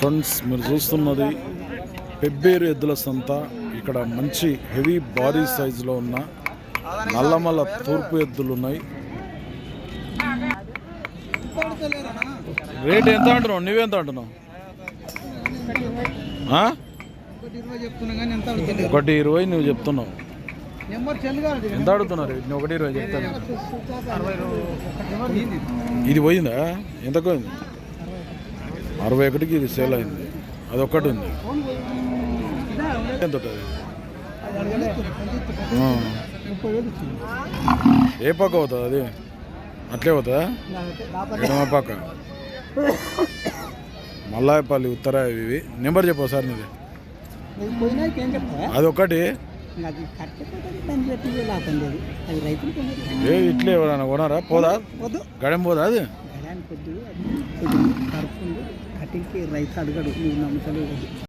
Friends మీరు చూస్తున్నది పెబ్బేరు ఎద్దుల సంత. ఇక్కడ మంచి హెవీ భారీ సైజులో ఉన్న నల్లమల తూర్పు ఎద్దులు ఉన్నాయి. రేట్ ఎంత అంటున్నావు? నువ్వెంత అంటున్నావు? ఆ? ఒకటి ఇరవై నువ్వు చెప్తున్నావు. ఎంత అడుగుతున్నారు? నేను ఒకటి ఇరవై చెప్తాను. ఇది పోయిందా? ఎంత పోయింది? అరవై ఒకటికి ఇది సేల్ అయింది. అది ఒక్కటి ఉంది. ఎంత ఏ పక్క అవుతుంది అది? అట్లే అవుతుందా ఎడమ పక్క. మల్లాయపల్లి ఉత్తర ఇవి. నెంబర్ చెప్పు సార్ నీది. అది ఒకటి ఏ ఇట్లే ఎవరైనా కొనారా? పోదా? గడెం పోదా అది. പാർട്ടിക്ക് ರೈತ ಅಡುಗಡು ನೀವು ನಮ್ಮ ಸಲುವಾಗಿ